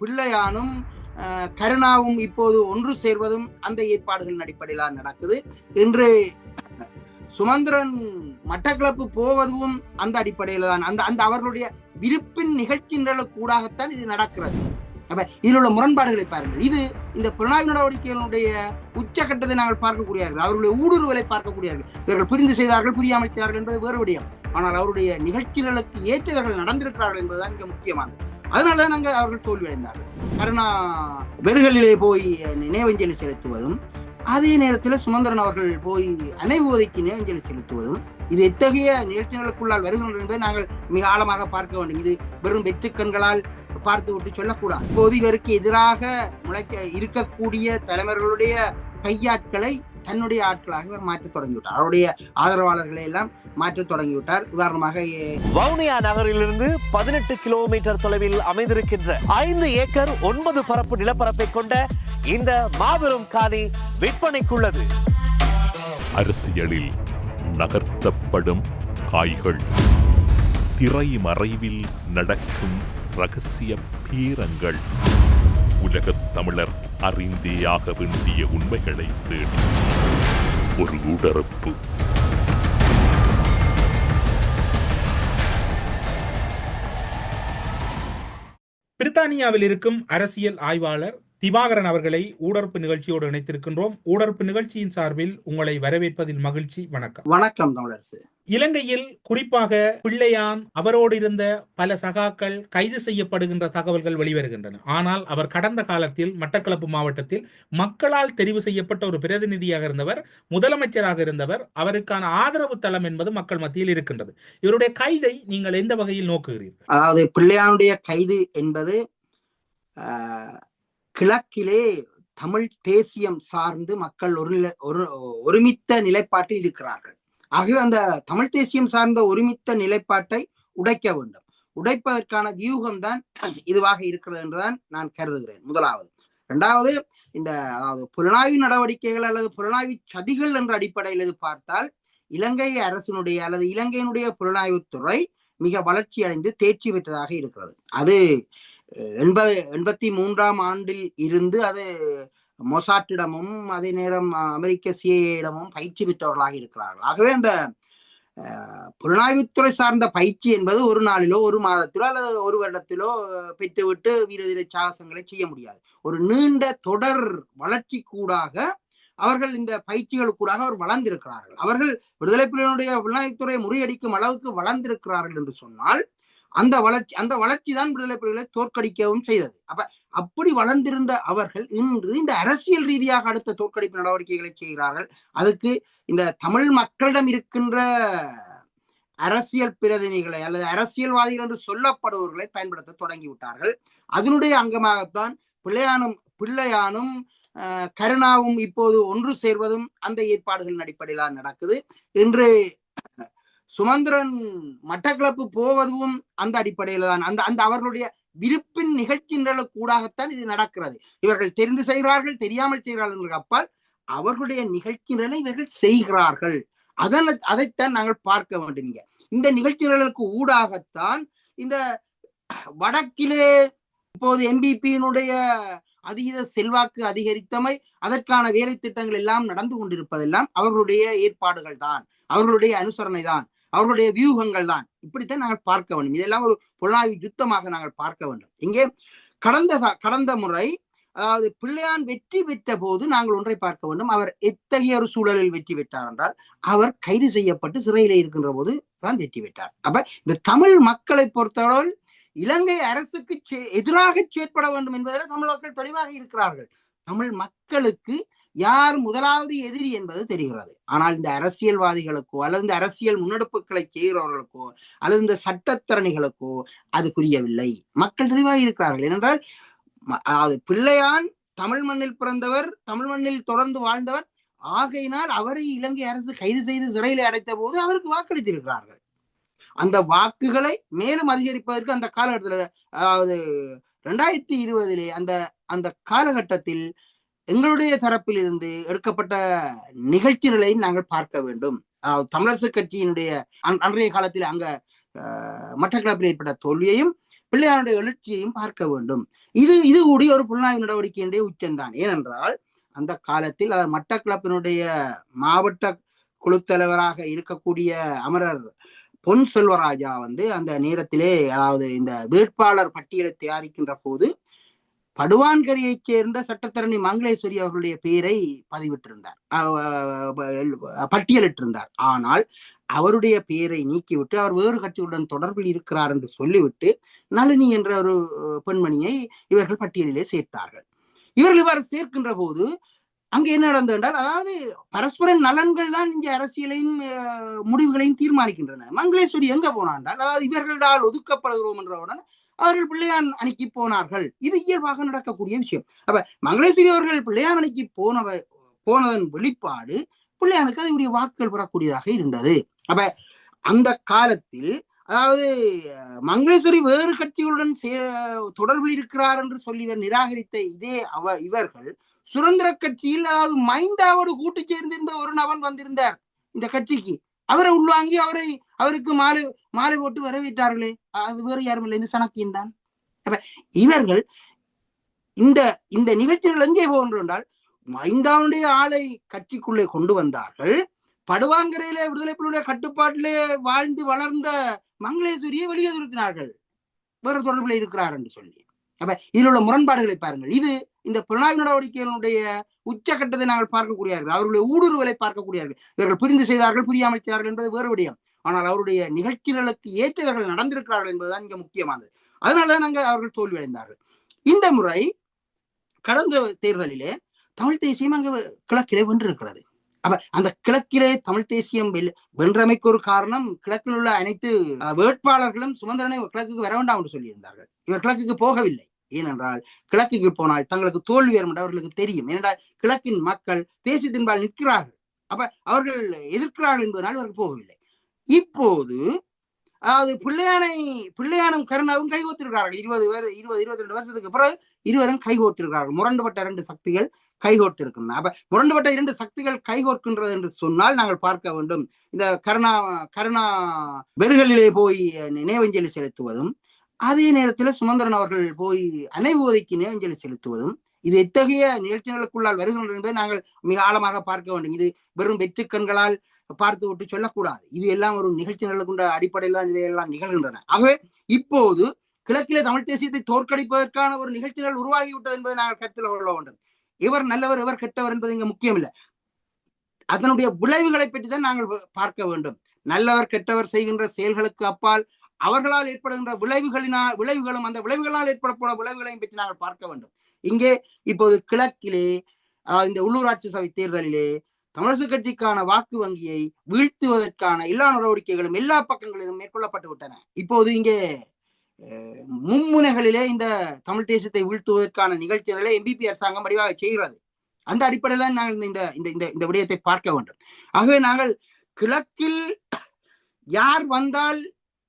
பிள்ளையானும் கருணாவும் இப்போது ஒன்று சேர்வதும் அந்த ஏற்பாடுகளின் அடிப்படையில் நடக்குது. இன்று சுமந்திரன் மட்டக்களப்பு போவதும் அந்த அடிப்படையில் தான் அந்த அந்த அவர்களுடைய விருப்பின் நிகழ்ச்சிகளுக்கூடாகத்தான் இது நடக்கிறது. அப்ப இதில் உள்ள முரண்பாடுகளை பாருங்கள். இது இந்த புலனாய்வு நடவடிக்கைகளுடைய உச்சகட்டத்தை நாங்கள் பார்க்கக்கூடியார்கள் அவர்களுடைய ஊடுருவலை பார்க்கக்கூடியார்கள் இவர்கள் புரிந்து செய்தார்கள் புரியாமல் செய்தார்கள் என்பது வேறு விடயம். ஆனால் அவருடைய நிகழ்ச்சிகளுக்கு ஏற்றவர்கள் நடந்திருக்கிறார்கள் என்பதுதான் மிக முக்கியமானது. அதனாலதான் நாங்கள் அவர்கள் தோல்வியடைந்தார்கள். கருணா வெறுகளிலே போய் நினைவஞ்சலி செலுத்துவதும் அதே நேரத்தில் சுமந்திரன் அவர்கள் போய் அனைவோதைக்கு நினைவஞ்சலி செலுத்துவதும் இது எத்தகைய நிகழ்ச்சிகளுக்குள்ளால் வருகின்றது என்பதை நாங்கள் மிக ஆழமாக பார்க்க வேண்டும். இது வெறும் வெற்று கண்களால் பார்த்து விட்டு சொல்லக்கூடாது. இப்போது இவருக்கு எதிராக முளைக்க இருக்கக்கூடிய தலைவர்களுடைய கையாட்களை தன்னுடைய ஆட்களாக இவர் மாற்றத் தொடங்கிவிட்டார். அவருடைய ஆதரவாளர்களை எல்லாம் மாற்றத் தொடங்கிவிட்டார். உதாரணமாக வவுனியா நகரிலிருந்து பதினெட்டு கிலோமீட்டர் தொலைவில் அமைந்திருக்கின்ற ஐந்து ஏக்கர் ஒன்பது பரப்பு நிலப்பரப்பை கொண்ட இந்த மாபெரும் காணி விற்பனைக்குள்ளது. அரசியலில் நகர்த்தப்படும் காய்கள் திரைமறைவில் நடக்கும் ரகசிய பீரங்கள். உலகத் தமிழர் அறிந்தேயாக வேண்டிய உண்மைகளை தேடி. ஒரு உடறுப்பு பிரித்தானியாவில் இருக்கும் அரசியல் ஆய்வாளர் திவாகரன் அவர்களை ஊடறுப்பு நிகழ்ச்சியோடு இணைத்திருக்கின்றோம். ஊடறுப்பு நிகழ்ச்சியின் சார்பில் உங்களை வரவேற்பதில் மகிழ்ச்சி வணக்கம். வணக்கம் தமிழரசு. இலங்கையில் குறிப்பாக பிள்ளையான் அவரோடு இருந்த பல சகாக்கள் கைது செய்யப்படுகின்ற தகவல்கள் வெளிவருகின்றன. ஆனால் அவர் கடந்த காலத்தில் மட்டக்களப்பு மாவட்டத்தில் மக்களால் தெரிவு செய்யப்பட்ட ஒரு பிரதிநிதியாக இருந்தவர் முதலமைச்சராக இருந்தவர் அவருக்கான ஆதரவு தளம் என்பது மக்கள் மத்தியில் இருக்கின்றது. இவருடைய கைதை நீங்கள் எந்த வகையில் நோக்குகிறீர்கள்? அதாவது பிள்ளையானுடைய கைது என்பது கிழக்கிலே தமிழ் தேசியம் சார்ந்து மக்கள் ஒரு நிலை- ஒரு ஒருமித்த நிலைப்பாட்டில் இருக்கிறார்கள். ஆகவே அந்த தமிழ் தேசியம் சார்ந்த ஒருமித்த நிலைப்பாட்டை உடைக்க வேண்டும். உடைப்பதற்கான வியூகம்தான் இதுவாக இருக்கிறது என்றுதான் நான் கருதுகிறேன். முதலாவது. இரண்டாவது இந்த அதாவது புலனாய்வு நடவடிக்கைகள் அல்லது புலனாய்வு சதிகள் என்ற அடிப்படையில் இது பார்த்தால் இலங்கை அரசினுடைய அல்லது இலங்கையினுடைய புலனாய்வுத்துறை மிக வளர்ச்சி அடைந்து தேர்ச்சி பெற்றதாக இருக்கிறது. அது எண்பது எண்பத்தி மூன்றாம் ஆண்டில் இருந்து அது மொசாட்டிடமும் அதே நேரம் அமெரிக்க சிஏடமும் பயிற்சி பெற்றவர்களாக இருக்கிறார்கள். ஆகவே அந்த புலனாய்வுத்துறை சார்ந்த பயிற்சி என்பது ஒரு நாளிலோ ஒரு மாதத்திலோ அல்லது ஒரு வருடத்திலோ பெற்றுவிட்டு வீர சாகசங்களை செய்ய முடியாது. ஒரு நீண்ட தொடர் வளர்ச்சி கூடாக அவர்கள் இந்த பயிற்சிகளுக்கூடாக அவர் வளர்ந்திருக்கிறார்கள். அவர்கள் விடுதலை புலிகளுடைய புலனாய்வுத்துறை முறியடிக்கும் அளவுக்கு வளர்ந்திருக்கிறார்கள் என்று சொன்னால் அந்த வளர்ச்சி அந்த வளர்ச்சி தான் விடுதலை புலிகளை தோற்கடிக்கவும் செய்தது. அப்ப அப்படி வளர்ந்திருந்த அவர்கள் இன்று இந்த அரசியல் ரீதியாக அடுத்த தோற்கடிப்பு நடவடிக்கைகளை செய்கிறார்கள். அதுக்கு இந்த தமிழ் மக்களிடம் இருக்கின்ற அரசியல் பிரதிநிதிகளை அல்லது அரசியல்வாதிகள் என்று சொல்லப்படுபவர்களை பயன்படுத்த தொடங்கிவிட்டார்கள் அதனுடைய அங்கமாகத்தான் பிள்ளையானும் பிள்ளையானும் அஹ், கருணாவும் இப்போது ஒன்று சேர்வதும் அந்த ஏற்பாடுகளின் அடிப்படையில் நடக்குது. இன்று சுமந்திரன் மட்டக்களப்பு போவதும் அந்த அடிப்படையில தான் அந்த அந்த அவர்களுடைய விருப்பின் நிகழ்ச்சிகளுக்கூடாகத்தான் இது நடக்கிறது. இவர்கள் தெரிந்து செய்கிறார்கள் தெரியாமல் செய்கிறார்கள் அப்பால் அவர்களுடைய நிகழ்ச்சிகளை இவர்கள் செய்கிறார்கள். அதன் அதைத்தான் நாங்கள் பார்க்க வேண்டும் இங்க. இந்த நிகழ்ச்சிகளுக்கு ஊடாகத்தான் இந்த வடக்கிலே இப்போது எம்பிபியினுடைய அதீத செல்வாக்கு அதிகரித்தமை அதற்கான வேலை திட்டங்கள் எல்லாம் நடந்து கொண்டிருப்பதெல்லாம் அவர்களுடைய ஏற்பாடுகள் தான் அவர்களுடைய அனுசரணை தான் அவர்களுடைய வியூகங்கள் தான். இப்படித்தான் நாங்கள் பார்க்க வேண்டும். இதெல்லாம் ஒரு புலனாய்வு யுத்தமாக நாங்கள் பார்க்க வேண்டும். இங்கே கடந்த கடந்த முறை அதாவது பிள்ளையான் வெற்றி பெற்ற போது நாங்கள் ஒன்றை பார்க்க வேண்டும். அவர் எத்தகைய ஒரு சூழலில் வெற்றி பெற்றார் என்றால் அவர் கைது செய்யப்பட்டு சிறையில் இருக்கின்ற போது தான் வெற்றி பெற்றார். அப்ப இந்த தமிழ் மக்களை பொறுத்தவரை இலங்கை அரசுக்கு செ- எதிராக செயற்பட வேண்டும் என்பதில் தமிழ் மக்கள் தெளிவாக இருக்கிறார்கள். தமிழ் மக்களுக்கு யார் முதலாவது எதிரி என்பது தெரிகிறது. ஆனால் இந்த அரசியல்வாதிகளுக்கோ அல்லது இந்த அரசியல் முன்னெடுப்புகளை செய்கிறவர்களுக்கோ அல்லது இந்த சட்டத்தரணிகளுக்கோ அது புரியவில்லை. மக்கள் தெளிவாக இருக்கிறார்கள். ஏனென்றால் அதாவது பிள்ளையான் தமிழ் மண்ணில் பிறந்தவர் தமிழ் மண்ணில் தொடர்ந்து வாழ்ந்தவர். ஆகையினால் அவரை இலங்கை அரசு கைது செய்து சிறையில் அடைத்த போது அவருக்கு வாக்களித்திருக்கிறார்கள். அந்த வாக்குகளை மேலும் அதிகரிப்பதற்கு அந்த காலகட்டத்தில் அதாவது ரெண்டாயிரத்தி இருபதிலே அந்த அந்த காலகட்டத்தில் எங்களுடைய தரப்பில் இருந்து எடுக்கப்பட்ட நிகழ்ச்சிகளை நாங்கள் பார்க்க வேண்டும். தமிழரசு கட்சியினுடைய அன்றைய காலத்தில் அங்க மட்டக்களப்பில் ஏற்பட்ட தோல்வியையும் பிள்ளையாருடைய எழுச்சியையும் பார்க்க வேண்டும். இது இது கூடிய ஒரு புலனாய்வு நடவடிக்கையினுடைய உச்சம்தான். ஏனென்றால் அந்த காலத்தில் அதாவது மட்டக்களப்பினுடைய மாவட்ட குழு தலைவராக இருக்கக்கூடிய அமரர் பொன் செல்வராஜா வந்து அந்த நேரத்திலே அதாவது இந்த வேட்பாளர் பட்டியலை தயாரிக்கின்ற போது படுவான்கரையைச் சேர்ந்த சட்டத்தரணி மங்களேஸ்வரி அவர்களுடைய பெயரை பதிவிட்டிருந்தார். பட்டியலிட்டிருந்தார். ஆனால் அவருடைய பெயரை நீக்கிவிட்டு அவர் வேறு கட்சியுடன் தொடர்பில் இருக்கிறார் என்று சொல்லிவிட்டு நளினி என்ற ஒரு பெண்மணியை இவர்கள் பட்டியலிலே சேர்த்தார்கள். இவர்கள் இவ்வாறு சேர்க்கின்ற போது அங்கு என்ன நடந்தது என்றால் அதாவது பரஸ்பர நலன்கள் தான் இங்கே அரசியலையும் முடிவுகளையும் தீர்மானிக்கின்றன. மங்களேஸ்வரி எங்க போனாண்டால் அதாவது இவர்களால் ஒதுக்கப்படுகிறோம் என்றவுடன் அவர்கள் பிள்ளையான் அணிக்கு போனார்கள். இது இயல்பாக நடக்கக்கூடிய விஷயம். அப்ப மங்களேஸ்வரி அவர்கள் பிள்ளையான் அணிக்கு போனவ போனதன் வெளிப்பாடு பிள்ளையானுக்கு அதனுடைய வாக்குகள் பெறக்கூடியதாக இருந்தது. அப்ப அந்த காலத்தில் அதாவது மங்களேஸ்வரி வேறு கட்சிகளுடன் சே- தொடர்பில் இருக்கிறார் என்று சொல்லி இவர் நிராகரித்த இதே அவ இவர்கள் சுதந்திர கட்சியில் அதாவது மைந்தாவோடு கூட்டு சேர்ந்திருந்த ஒரு நபன் வந்திருந்தார். இந்த கட்சிக்கு. அவரை உள்வாங்கி அவரை அவருக்கு மாலை மாலை போட்டு வரவேற்றார்களே. அது வேறு யாரும் இல்லை. இந்த சனக்கியன் தான். அப்ப இவர்கள் இந்த இந்த நிகழ்ச்சிகள் எங்கே போகின்றன என்றால் மைந்தாவுடைய ஆளை கட்சிக்குள்ளே கொண்டு வந்தார்கள். படுவாங்கரையிலே விடுதலை புலிகளுடைய கட்டுப்பாட்டிலே வாழ்ந்து வளர்ந்த மங்களேஸ்வரியை வெளியே துரத்தினார்கள் வேறு தொடர்பில் இருக்கிறார் என்று சொல்லி. அப்ப இதில் உள்ள முரண்பாடுகளை பாருங்கள். இது இந்த புலனாய்வு நடவடிக்கைகளுடைய உச்சகட்டத்தை நாங்கள் பார்க்கக்கூடியார்கள். அவர்களுடைய ஊடுருவலை பார்க்கக்கூடியார்கள். இவர்கள் புரிந்து செய்தார்கள் புரியாமல் செய்தார்கள் என்பது வேறு விடயம். ஆனால் அவருடைய நிகழ்ச்சிகளுக்கு ஏற்றவர்கள் நடந்திருக்கிறார்கள் என்பதுதான் இங்க முக்கியமானது. அதனாலதான் அங்க அவர்கள் தோல்வியடைந்தார்கள். இந்த முறை கடந்த தேர்தலிலே தமிழ் தேசியம் அங்கு கிழக்கிலே வென்றிருக்கிறது. அப்ப அந்த கிழக்கிலே தமிழ் தேசியம் வென்றமைக்கு ஒரு காரணம் கிழக்கில் உள்ள அனைத்து வேட்பாளர்களும் சுமந்திரனை கிழக்குக்கு வர வேண்டாம் என்று சொல்லியிருந்தார்கள். இவர் கிழக்குக்கு போகவில்லை. ஏனென்றால் கிழக்குக்கு போனால் தங்களுக்கு தோல்வி வரும் என்று அவர்களுக்கு தெரியும். ஏனென்றால் கிழக்கின் மக்கள் தேசியத்தின்பால் நிற்கிறார்கள். அப்ப அவர்கள் எதிர்க்கிறார்கள் என்பதனால் அவர்கள் போகவில்லை. இப்போது அதாவது பிள்ளையானை பிள்ளையானும் கருணாவும் கைகோத்திருக்கிறார்கள் இருபது பேர் இருபது இருபத்தி ரெண்டு வருஷத்துக்கு பிறகு இருவரும் கைகோத்திருக்கிறார்கள் முரண்டுபட்ட இரண்டு சக்திகள் கைகோர்த்திருக்கின்றன அப்ப முரண்டுபட்ட இரண்டு சக்திகள் கைகோர்க்கின்றது என்று சொன்னால் நாங்கள் பார்க்க வேண்டும். இந்த கருணா கருணா வெறுகளிலே போய் நினைவஞ்சலி செலுத்துவதும் அதே நேரத்தில் சுமந்திரன் அவர்கள் போய் அனைவோதைக்கு நினைவஞ்சலி செலுத்துவதும் இது எத்தகைய நிகழ்ச்சிகளுக்குள்ளால் வருகின்றது என்பதை நாங்கள் மிக ஆழமாக பார்க்க வேண்டும். இது வெறும் வெற்று கண்களால் பார்த்து விட்டு சொல்லக்கூடாது. இது எல்லாம் ஒரு நிகழ்ச்சிகளுக்குண்ட அடிப்படையில் தான் இவையெல்லாம் நிகழ்கின்றன. ஆகவே இப்போது கிழக்கிலே தமிழ் தேசியத்தை தோற்கடிப்பதற்கான ஒரு நிகழ்ச்சிகள் உருவாகிவிட்டது என்பதை நாங்கள் கருத்தில் கொள்ள வேண்டும். இவர் நல்லவர் இவர் கெட்டவர் என்பது இங்க முக்கியம் இல்லை அதனுடைய விளைவுகளை பற்றி தான் நாங்கள் பார்க்க வேண்டும். நல்லவர் கெட்டவர் செய்கின்ற செயல்களுக்கு அப்பால் அவர்களால் ஏற்படுகின்ற விளைவுகளினால் விளைவுகளும் அந்த விளைவுகளால் ஏற்படப்போற விளைவுகளையும் பற்றி நாங்கள் பார்க்க வேண்டும். இங்கே இப்போது கிழக்கிலே ஆஹ், இந்த உள்ளூராட்சி சபை தேர்தலிலே தமிழக கட்சிக்கான வாக்கு வங்கியை வீழ்த்துவதற்கான எல்லா நடவடிக்கைகளும் எல்லா பக்கங்களிலும் மேற்கொள்ளப்பட்டு விட்டன. இப்போது இங்கே மும்முனைகளிலே இந்த தமிழ் தேசத்தை வீழ்த்துவதற்கான நிகழ்ச்சிகளை எம்பிபி அரசாங்கம் வடிவாக செய்கிறது. அந்த அடிப்படையில் தான் நாங்கள் இந்த இந்த இந்த இந்த விடயத்தை பார்க்க வேண்டும். ஆகவே நாங்கள் கிழக்கில் யார் வந்தால்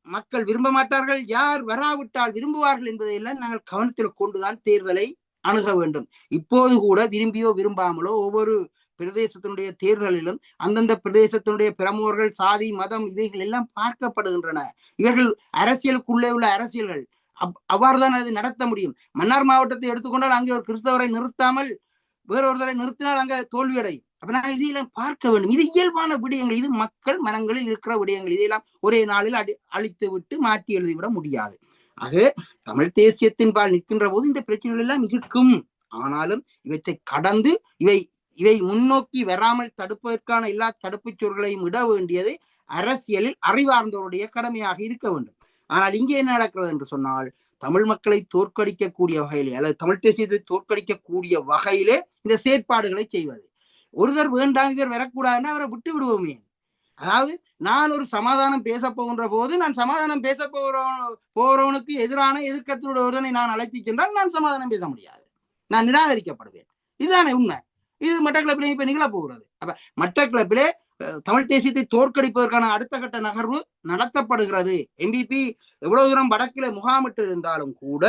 மக்கள் விரும்ப மாட்டார்கள் யார் வராவிட்டால் விரும்புவார்கள் என்பதையெல்லாம் நாங்கள் கவனத்தில் கொண்டுதான் தேர்தலை அணுக வேண்டும். இப்போது கூட விரும்பியோ விரும்பாமலோ ஒவ்வொரு பிரதேசத்தினுடைய தேர்தலிலும் அந்தந்த பிரதேசத்தினுடைய பிரமுகர்கள் சாதி மதம் இவைகள் எல்லாம் பார்க்கப்படுகின்றன. இவர்கள் அரசியலுக்குள்ளே உள்ள அரசியல்கள். அவ்- அவ்வாறுதான் அதை நடத்த முடியும். மன்னார் மாவட்டத்தை எடுத்துக்கொண்டால் அங்கே ஒரு கிறிஸ்தவரை நிறுத்தாமல் வேறொருத்தரை நிறுத்தினால் அங்க தோல்வியடையும். அப்ப நான் இதையெல்லாம் பார்க்க வேண்டும். இது இயல்பான விடயங்கள். இது மக்கள் மனங்களில் இருக்கிற விடயங்கள். இதையெல்லாம் ஒரே நாளில் அடி அழித்து விட்டு மாற்றி எழுதிவிட முடியாது. ஆக தமிழ் தேசியத்தின் பால் நிற்கின்ற போது இந்த பிரச்சனைகள் எல்லாம் இருக்கும். ஆனாலும் இவற்றை கடந்து இவை இவை முன்னோக்கி வராமல் தடுப்பதற்கான எல்லா தடுப்புச் சொற்களையும் இட வேண்டியது அரசியலில் அறிவார்ந்தவருடைய கடமையாக இருக்க வேண்டும். ஆனால் இங்கே என்ன நடக்கிறது என்று சொன்னால் தமிழ் மக்களை தோற்கடிக்கக்கூடிய வகையிலே அல்லது தமிழ் தேசியத்தை தோற்கடிக்கக்கூடிய வகையிலே இந்த செயற்பாடுகளை செய்வது. ஒருவர் வேண்டாம் இவர் வரக்கூடாதுன்னா அவரை விட்டு விடுவோமே. அதாவது நான் ஒரு சமாதானம் பேச போகின்ற போது நான் சமாதானம் பேச போகிறவன் போகிறவனுக்கு எதிரான எதிர்க்கத்தோட ஒருவனை நான் அழைத்து சென்றால் நான் சமாதானம் பேச முடியாது. நான் நிராகரிக்கப்படுவேன். இதுதானே உண்மை. இது மட்டக்களப்பிலே இப்ப நிகழ போகிறது. அப்ப மட்டக்களப்பிலே தமிழ் தேசியத்தை தோற்கடிப்பதற்கான அடுத்த கட்ட நகர்வு நடத்தப்படுகிறது. எம்பிபி எவ்வளவு தூரம் வடக்கில முகாமிட்டு இருந்தாலும் கூட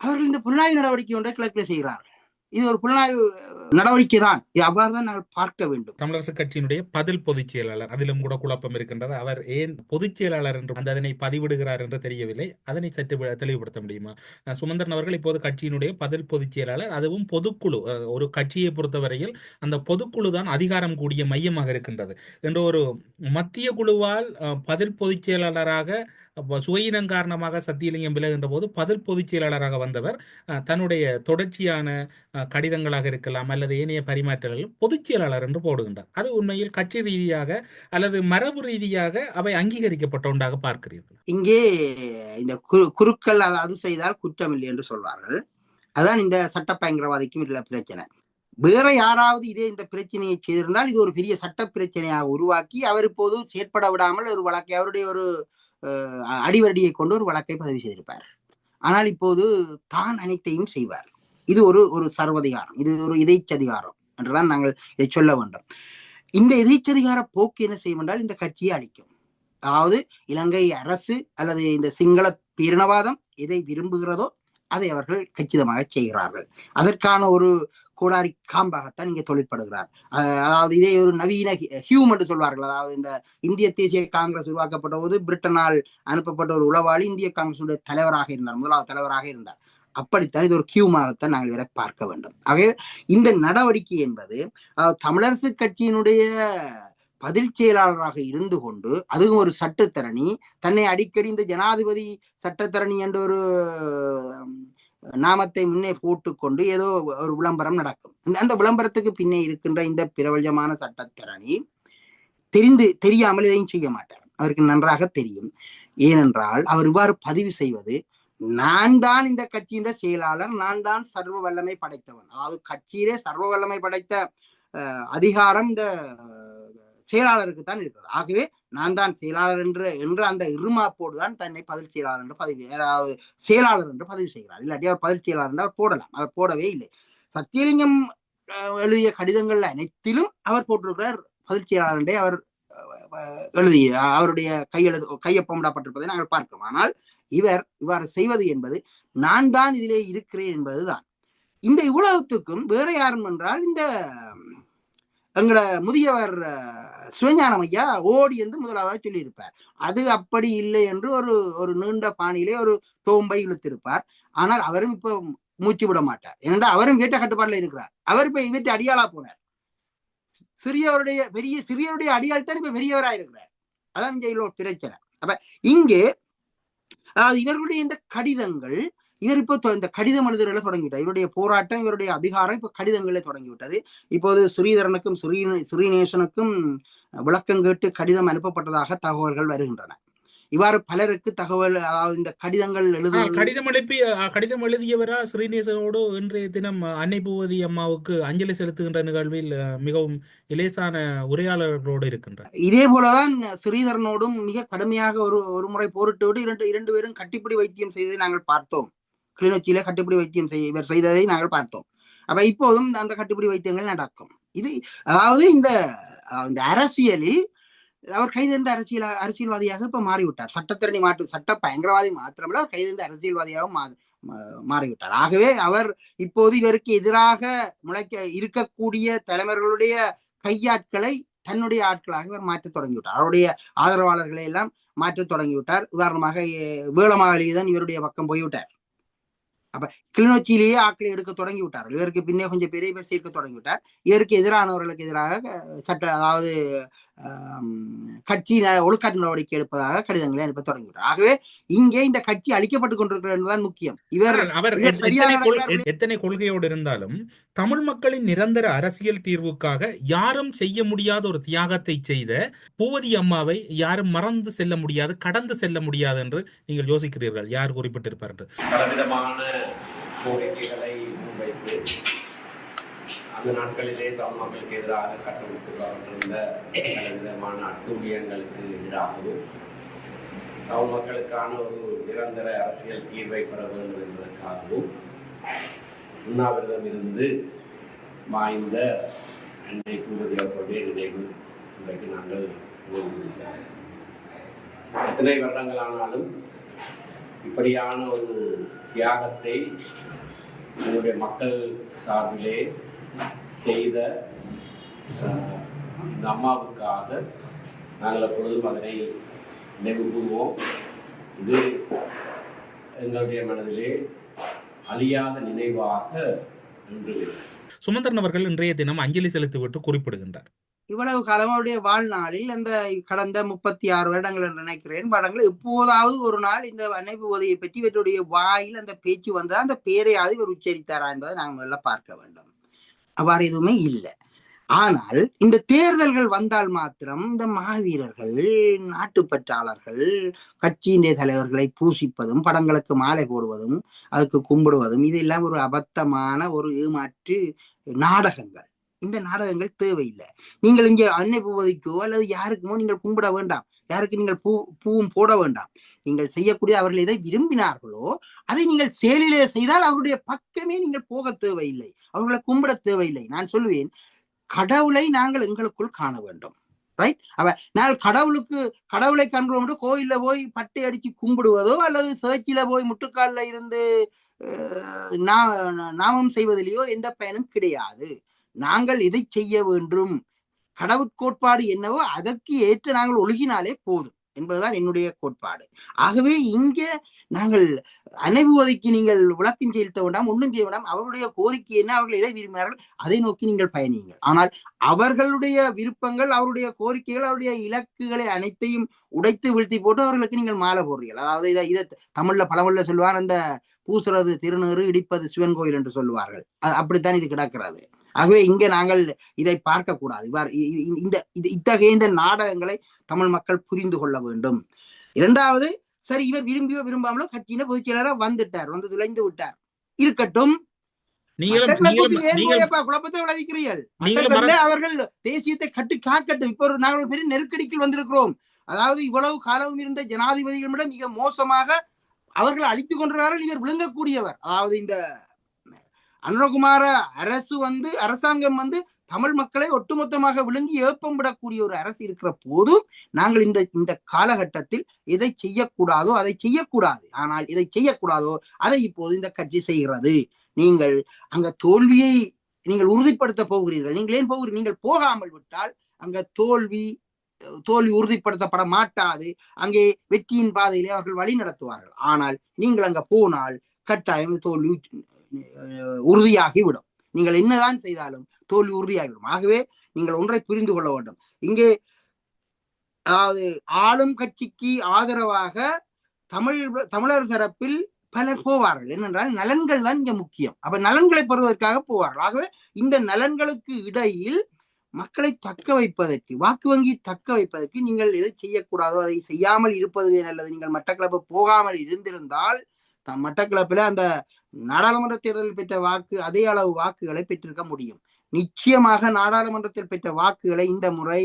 அவர்கள் இந்த புலனாய்வு நடவடிக்கை ஒன்றை கிழக்கில் செய்கிறார்கள். இது ஒரு புலனாய்வு நடவடிக்கை தான். இது அவ்வாறு தான் நாங்கள் பார்க்க வேண்டும். தமிழரசு கட்சியினுடைய பதில் பொதுச் செயலாளர் அதிலும் கூட குழப்பம் இருக்கின்றது. அவர் ஏன் பொதுச் செயலாளர் என்று அந்த அதனை பதிவிடுகிறார் என்று தெரியவில்லை. அதனை சற்று தெளிவுபடுத்த முடியுமா? சுமந்திரன் அவர்கள் இப்போது கட்சியினுடைய பதில் பொதுச் செயலாளர். அதுவும் பொதுக்குழு ஒரு கட்சியை பொறுத்தவரையில் அந்த பொதுக்குழு தான் அதிகாரம் கூடிய மையமாக இருக்கின்றது. என்ற ஒரு மத்திய குழுவால் பதில் பொதுச் செயலாளராக சுயினம் காரணமாக சத்தியலிங்கம் விலகின்ற போது பதில் பொதுச் செயலாளராக வந்தவர் அஹ், தன்னுடைய தொடர்ச்சியான கடிதங்களாக இருக்கலாம் அல்லது ஏனைய பரிமாற்றங்கள் பொதுச் செயலாளர் என்று போடுகின்றார். அது உண்மையில் கட்சி ரீதியாக அல்லது மரபு ரீதியாக அவை அங்கீகரிக்கப்பட்ட ஒன்றாக பார்க்கிறீர்கள். இங்கே இந்த கு- குருக்கள் அது- அது செய்தால் குற்றமில்லை என்று சொல்வார்கள். அதான் இந்த சட்ட பயங்கரவாதிக்கும் உள்ள பிரச்சனை. வேற யாராவது இதே இந்த பிரச்சனையை செய்திருந்தால் இது ஒரு பெரிய சட்ட பிரச்சனையாக உருவாக்கி அவர் இப்போது செயற்பட விடாமல் ஒரு வழக்கை அவருடைய ஒரு அடிவருடியை கொண்டு ஒரு வழக்கை பதிவு செய்திருப்பார். ஆனால் இப்போது தான் அனைத்தையும் செய்வார். இது ஒரு ஒரு சர்வதிகாரம். இது ஒரு இதைச்சதிகாரம் என்றுதான் நாங்கள் இதை சொல்ல வேண்டும். இந்த இதைச்சதிகார போக்கு என்ன செய்யும் என்றால் இந்த கட்சியை அழிக்கும். அதாவது இலங்கை அரசு அல்லது இந்த சிங்கள பீரணவாதம் எதை விரும்புகிறதோ அதை அவர்கள் கச்சிதமாக செய்கிறார்கள். அதற்கான ஒரு கோடாரி காம்பாகத்தான் இங்கே தொழிற்படுகிறார். அதாவது இதே ஒரு நவீன ஹியூம் என்று சொல்வார்கள். அதாவது இந்த இந்திய தேசிய காங்கிரஸ் உருவாக்கப்பட்ட போது பிரிட்டனால் அனுப்பப்பட்ட ஒரு உளவாளி இந்திய காங்கிரசுடைய தலைவராக இருந்தார் முதலாவது தலைவராக இருந்தார். அப்படித்தான் இது ஒரு கியூமாகத்தான் நாங்கள் இதை பார்க்க வேண்டும். ஆகவே இந்த நடவடிக்கை என்பது தமிழரசு கட்சியினுடைய பதில் செயலாளராக இருந்து கொண்டு அதுவும் ஒரு சட்டத்தரணி தன்னை அடிக்கடி இந்த ஜனாதிபதி சட்டத்தரணி என்ற ஒரு நாமத்தை முன்னே போட்டுக்கொண்டு ஏதோ ஒரு விளம்பரம் நடக்கும். இந்த- அந்த விளம்பரத்துக்கு பின்னே இருக்கின்ற இந்த பிரபல்யமான சட்டத்தரணி தெரிந்து தெரியாமல் இதையும் செய்ய மாட்டார். அவருக்கு நன்றாக தெரியும். ஏனென்றால் அவர் இவ்வாறு பதிவு செய்வது நான் தான் இந்த கட்சியின் செயலாளர் நான் தான் சர்வ வல்லமை படைத்தவன். அதாவது கட்சியிலே சர்வ வல்லமை படைத்த அஹ், அதிகாரம் இந்த செயலாளருக்கு தான் இருக்கிறது. ஆகவே நான் தான் செயலாளர் என்று என்ற அந்த இருமாப்போடு தான் தன்னை பதில் செயலாளர் என்று பதவி செயலாளர் என்று பதிவு செய்கிறார். இல்லாட்டி அவர் பதில் செயலாளர் என்று அவர் போடலாம். அவர் போடவே இல்லை. சத்தியலிங்கம் அஹ், எழுதிய கடிதங்கள் அனைத்திலும் அவர் போட்டிருக்கிறார். பதில் செயலாளர் என்றே அவர் அஹ், எழுதி அவருடைய கையெழுது கையொப்பமிடப்பட்டிருப்பதை நாங்கள் பார்க்கிறோம். ஆனால் இவர் இவ்வாறு செய்வது என்பது நான் தான் இதிலே இருக்கிறேன் என்பதுதான். இந்த இவ்வளவுத்துக்கும் வேற யாரும் என்றால் இந்த எங்களோட முதியவர் சிவஞானம் ஐயா ஓடி என்று முதலாவது சொல்லியிருப்பார். அது அப்படி இல்லை என்று ஒரு ஒரு நீண்ட பாணியிலே ஒரு தோம்பை இழுத்திருப்பார். ஆனால் அவரும் இப்ப மூச்சு விட மாட்டார். ஏனென்றால் அவரும் வீட்டை கட்டுப்பாடுல இருக்கிறார். அவர் இப்ப வீட்டு அடியாளா போனார். சிறியவருடைய பெரிய சிறியவருடைய அடியாள்தான் இப்ப பெரியவராக இருக்கிறார். அதான் இங்கே பிரச்சனை. அப்ப இங்கே அதாவது இவர்களுடைய இந்த கடிதங்கள் இவர் இப்போ இந்த கடிதம் எழுதுறதுல தொடங்கிவிட்டார். இவருடைய போராட்டம் இவருடைய அதிகாரம் இப்போ கடிதங்களே தொடங்கிவிட்டது. இப்போது ஸ்ரீதரனுக்கும் ஸ்ரீ ஸ்ரீநேசனுக்கும் விளக்கம் கேட்டு கடிதம் அனுப்பப்பட்டதாக தகவல்கள் வருகின்றன. இவ்வாறு பலருக்கு தகவல் அதாவது இந்த கடிதங்கள் எழுதுவது கடிதம் அஹ், கடிதம் எழுதியவரா ஸ்ரீநேசனோடு இன்றைய தினம் அன்னை பூவதி அம்மாவுக்கு அஞ்சலி செலுத்துகின்ற நிகழ்வில் மிகவும் இலேசான உரையாளர்களோடு இருக்கின்றார் இதே போலதான் ஸ்ரீதரனோடும் மிக கடுமையாக ஒரு ஒரு முறை போரிட்டு விட்டு இரண்டு இரண்டு பேரும் கட்டிப்பிடி வைத்தியம் செய்ததை நாங்கள் பார்த்தோம். கிளிநொச்சியில கட்டுப்படி வைத்தியம் செய்ய இவர் செய்ததை நாங்கள் பார்த்தோம். அப்ப இப்போதும் அந்த கட்டுப்பிடி வைத்தியங்கள் நடக்கும். இது அதாவது இந்த இந்த அரசியலில் அவர் கைதெந்த அரசியல் அரசியல்வாதியாக இப்ப மாறிவிட்டார். சட்டத்திறனி மாற்று சட்ட பயங்கரவாதி மாத்திரமல்ல அவர் கைதெந்த அரசியல்வாதியாக மா மாறிவிட்டார். ஆகவே அவர் இப்போது இவருக்கு எதிராக முளைக்க இருக்கக்கூடிய தலைவர்களுடைய கையாட்களை தன்னுடைய ஆட்களாக இவர் மாற்றத் தொடங்கிவிட்டார். அவருடைய ஆதரவாளர்களை எல்லாம் மாற்றத் தொடங்கிவிட்டார். உதாரணமாக எ- வேளமாவலிதான் இவருடைய பக்கம் போய்விட்டார். அப்ப கிளிநொச்சியிலேயே ஆட்களை எடுக்க தொடங்கி விட்டார்கள் இவருக்கு பின்னே கொஞ்சம் பெரிய பேர் சேர்க்க தொடங்கி விட்டார் இவருக்கு எதிரானவர்களுக்கு எதிராக சட்ட அதாவது ஆம், கட்சி ந- ஒழுக்காட்டு நடவடிக்கை எடுப்பதாக கடிதங்களை அனுப்ப தொடங்கிவிட்டார் ஆகவே இங்கே இந்த கட்சி அழிக்கப்பட்டுக் கொண்டிருக்கிறது என்பதுதான் முக்கியம். இவர் அவர் எத்தனை கொள்கையோடு இருந்தாலும் தமிழ் மக்களின் நிரந்தர அரசியல் தீர்வுக்காக யாரும் செய்ய முடியாத ஒரு தியாகத்தை செய்த பூவதி அம்மாவை யாரும் மறந்து செல்ல முடியாது கடந்து செல்ல முடியாது என்று நீங்கள் யோசிக்கிறீர்கள். யார் குறிப்பிட்டிருப்பார் என்று? பலவிதமான கோரிக்கைகளை முன்வைத்து அந்த நாட்களிலே தமிழ் மக்களுக்கு எதிராக கட்டமைக்கப்பட்டிருந்த பலவிதமான அட்டூழியங்களுக்கு எதிராகவும் தமிழ் மக்களுக்கான ஒரு நிரந்தர அரசியல் தீர்வை பெற வேண்டும் என்பதற்காகவும் உண்ணாவிரதம் இருந்து வாய்ந்த அன்னை பூபதி அவர்களுடைய நினைவு இன்றைக்கு நாங்கள் நினைவுகிறோம். எத்தனை வருடங்கள் ஆனாலும் இப்படியான ஒரு தியாகத்தை என்னுடைய மக்கள் சார்பிலே செய்த இந்த அம்மாவுக்காக நாங்கள் எப்பொழுதும் அதனை நினைவு கூறுவோம். இது எங்களுடைய மனதிலே அழியாத நினைவாக இன்று சுமந்திரன் அவர்கள் இன்றைய தினம் அஞ்சலி செலுத்திவிட்டு குறிப்பிடுகின்றார். இவ்வளவு காலம் அவருடைய வாழ்நாளில் அந்த கடந்த முப்பத்தி ஆறு வருடங்கள் என்று நினைக்கிறேன். படங்கள் எப்போதாவது ஒரு நாள் இந்த அணைப்பு உதவியை பற்றி இவருடைய வாயில் அந்த பேச்சு வந்தா அந்த பேரையாவது இவர் உச்சரித்தாரா என்பதை நாங்கள் முதல்ல பார்க்க வேண்டும். அவ்வாறு எதுவுமே இல்லை. ஆனால் இந்த தேர்தல்கள் வந்தால் மாத்திரம் இந்த மாவீரர்கள் நாட்டுப்பற்றாளர்கள் கட்சியின் தலைவர்களை பூசிப்பதும் படங்களுக்கு மாலை போடுவதும் அதுக்கு கும்பிடுவதும் இதெல்லாம் ஒரு அபத்தமான ஒரு ஏமாற்று நாடகங்கள். இந்த நாடகங்கள் தேவையில்லை. நீங்கள் இங்கே அன்னை பூவதிக்கோ அல்லது யாருக்குமோ நீங்கள் கும்பிட வேண்டாம். யாருக்கு நீங்கள் பூ பூவும் போட வேண்டாம். நீங்கள் செய்யக்கூடிய அவர்கள் எதை விரும்பினார்களோ அதை நீங்கள் செயலிலே செய்தால் அவருடைய பக்கமே நீங்கள் போக தேவையில்லை. அவர்களை கும்பிட தேவையில்லை. நான் சொல்லுவேன் கடவுளை நாங்கள் எங்களுக்குள் காண வேண்டும். ரைட் அவ நான் கடவுளுக்கு கடவுளை காண்கிறோம் கோயில்ல போய் பட்டை அடிச்சு கும்பிடுவதோ அல்லது சேர்ச்சியில போய் முட்டுக்கால்ல இருந்து நா- நாமம் செய்வதிலேயோ எந்த பயனும் கிடையாது. நாங்கள் இதை செய்ய வேண்டும்? கடவுட்கோட்பாடு என்னவோ அதற்கு ஏற்று நாங்கள் ஒழுகினாலே போதும் என்பதுதான் என்னுடைய கோட்பாடு. ஆகவே இங்கே நாங்கள் அனைவுவதைக்கு நீங்கள் விளக்கம் செலுத்த வேண்டாம் ஒன்றும் செய்ய வேண்டாம். அவருடைய கோரிக்கை என்ன அவர்கள் எதை விரும்பினார்கள் அதை நோக்கி நீங்கள் பயணியுங்கள். ஆனால் அவர்களுடைய விருப்பங்கள் அவருடைய கோரிக்கைகள் அவருடைய இலக்குகளை அனைத்தையும் உடைத்து வீழ்த்தி போட்டு அவர்களுக்கு நீங்கள் மாலை போடுறீர்கள். அதாவது இதை இதை தமிழ்ல பழமொழில சொல்லுவார் அந்த பூசுறது திருநூறு இடிப்பது சிவன் கோயில் என்று சொல்லுவார்கள். அது அப்படித்தான் இது கிடக்கிறது. ஆகவே இங்கே நாங்கள் இதை பார்க்க கூடாது இவ்வாறு இந்த இது- இத்தகைய இந்த நாடகங்களை தமிழ் மக்கள் புரிந்து கொள்ள வேண்டும். இரண்டாவது சரி இவர் விரும்பியோ விரும்பாமலோ கட்சியின பொதுச் செயலாளரா வந்துட்டார் வந்து துளைந்து விட்டார். இருக்கட்டும். அவர்கள் தேசியத்தை கட்டு காக்கட்டும். இப்ப ஒரு நாங்கள் பெரிய நெருக்கடிக்கு வந்திருக்கிறோம். அதாவது இவ்வளவு காலம் இருந்த ஜனாதிபதிகளிடம் மிக மோசமாக அவர்கள் அழித்துக் கொண்டிருக்கிறார்கள். இவர் விளங்கக்கூடியவர். அதாவது இந்த அனுரகுமார அரசு வந்து அரசாங்கம் வந்து தமிழ் மக்களை ஒட்டுமொத்தமாக விழுங்கி ஏப்பம் விடக்கூடிய ஒரு அரசு இருக்கிற போதும் நாங்கள் இந்த இந்த காலகட்டத்தில் இதை செய்யக்கூடாதோ அதை செய்யக்கூடாது. ஆனால் இதை செய்யக்கூடாதோ அதை இப்போது இந்த கட்சி செய்கிறது. நீங்கள் அங்க தோல்வியை நீங்கள் உறுதிப்படுத்த போகிறீர்கள். நீங்கள் ஏன் போகிறீர்கள்? நீங்கள் போகாமல் விட்டால் அங்க தோல்வி தோல்வி உறுதிப்படுத்தப்பட மாட்டாது. அங்கே வெற்றியின் பாதையிலே அவர்கள் வழி நடத்துவார்கள். ஆனால் நீங்கள் அங்க போனால் கட்டாயம் தோல்வி உறுதியாகிவிடும். நீங்கள் என்னதான் செய்தாலும் தோல்வி உறுதியாகிவிடும். ஆகவே நீங்கள் ஒன்றை புரிந்து கொள்ள வேண்டும். இங்கே அதாவது ஆளும் கட்சிக்கு ஆதரவாக தமிழ் தமிழர் தரப்பில் பலர் போவார்கள். என்னென்றால் நலன்கள் தான் இங்க முக்கியம். அப்ப நலன்களை பெறுவதற்காக போவார்கள். ஆகவே இந்த நலன்களுக்கு இடையில் மக்களை தக்க வைப்பதற்கு வாக்கு வங்கி தக்க வைப்பதற்கு நீங்கள் எதை செய்யக்கூடாதோ அதை செய்யாமல் இருப்பதுவே நல்லது. நீங்கள் மட்டக்களப்பு போகாமல் இருந்திருந்தால் த- மட்டக்களப்பில் அந்த நாடாளுமன்ற தேர்தலில் பெற்ற வாக்கு அதே அளவு வாக்குகளை பெற்றிருக்க முடியும். நிச்சயமாக நாடாளுமன்றத்தில் பெற்ற வாக்குகளை இந்த முறை